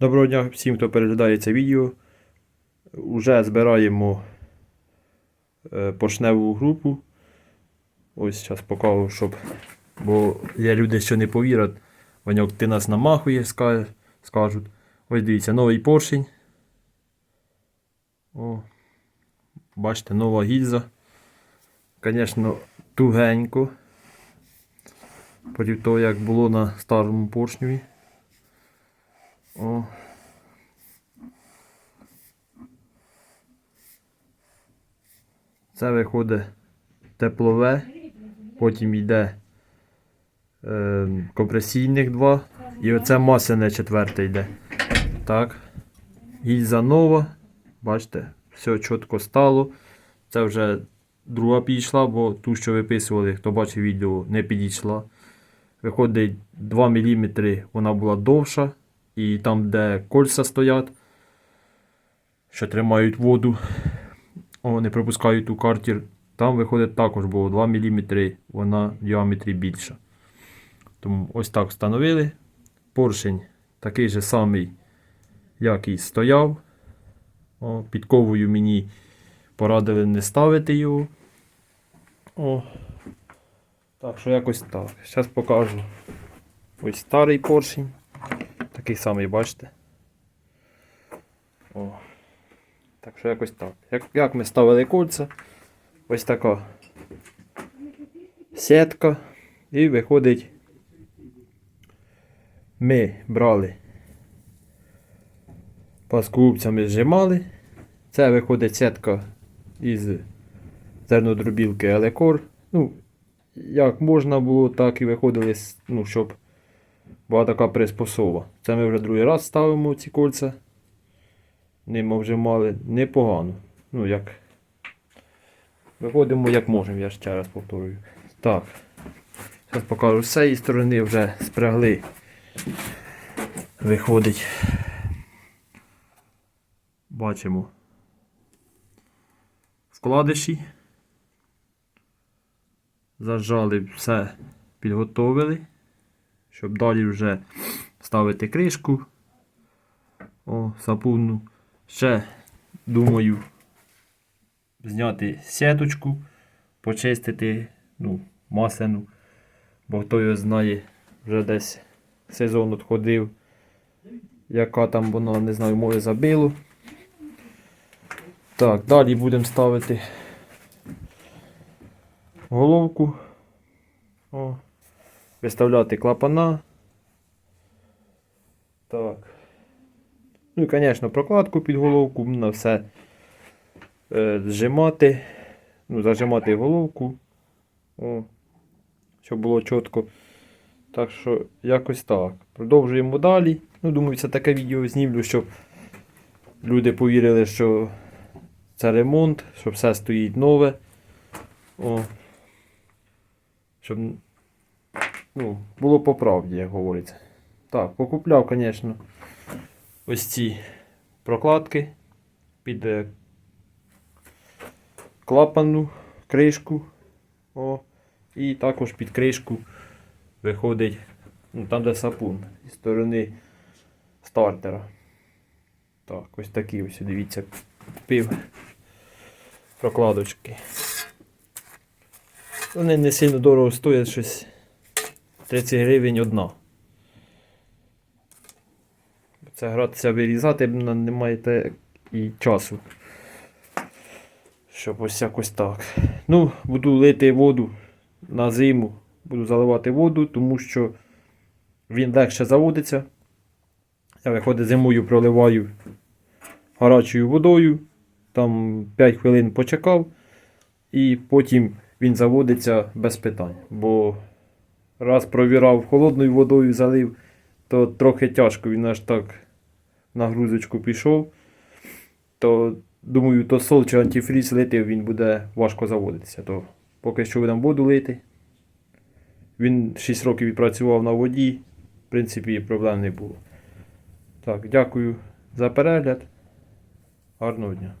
Доброго дня всім, хто переглядає це відео. Уже збираємо е, поршневу групу. Ось зараз покажу, щоб. Бо є люди, що не повірять. Ваньок, ти нас намахує, скажуть. Ось дивіться, новий поршень. О, бачите, нова гільза. Звісно, тугенько. Проти того, як було на старому поршневі. О. Це виходить теплове, потім йде е, компресійних два. І оце масляне четверте йде. Так. Гільза нова. Бачите, все чітко стало. Це вже друга підійшла, бо ту, що виписували, хто бачив відео, не підійшла. Виходить 2 мм, вона була довша. І там, де кольця стоять, що тримають воду, о, не пропускають у картір, там виходить також було 2 мм, вона в діаметрі більша. Тому ось так встановили. Поршень такий же самий, як і стояв. О, підковою мені порадили не ставити його. О. Так що якось так. Зараз покажу. Ось старий поршень. Такий самий, бачите? О. Так що якось так. Як, як ми ставили кольця, ось така сітка. І виходить, ми брали пласкогубцями зжимали. Це виходить сітка із зернодробілки Елекор. Ну, як можна було, так і виходили, ну, щоб була така приспособа. Це ми вже другий раз ставимо ці кольця. Ними вже мали непогано. Ну, як. Виходимо як можемо, я ще раз повторюю. Так. Зараз покажу з цієї сторони вже спрягли. Виходить. Бачимо. Вкладиші. Зажали все, підготовили щоб далі вже ставити кришку. О, сапунну. Ще думаю зняти сіточку, почистити ну, масляну, бо хто його знає, вже десь сезон відходив, яка там вона, не знаю, може забило. Так, далі будемо ставити головку. О виставляти клапана. Так. Ну і, звісно, прокладку під головку, на все е, зжимати, ну, зажимати головку, О, щоб було чітко. Так що, якось так. Продовжуємо далі. Ну, думаю, це таке відео знімлю, щоб люди повірили, що це ремонт, що все стоїть нове. О, щоб ну, було по правді, як говориться. Так, покупляв, звісно, ось ці прокладки під е, клапану кришку. О, і також під кришку виходить ну, там, де сапун зі сторони стартера. Так, ось такі ось, дивіться, купив прокладочки. Вони не сильно дорого стоять щось. 30 гривень одна. Це гратися вирізати б не маєте і часу. Щоб ось якось так. Ну, буду лити воду на зиму. Буду заливати воду, тому що він легше заводиться. Я виходить зимою проливаю гарячою водою. Там 5 хвилин почекав. І потім він заводиться без питань. Бо раз провірав холодною водою залив, то трохи тяжко він аж так на грузочку пішов. То думаю, то сол чи антифріз лити він буде важко заводитися. То поки що будемо воду лити. Він 6 років відпрацював на воді, в принципі, проблем не було. Так, дякую за перегляд. Гарного дня.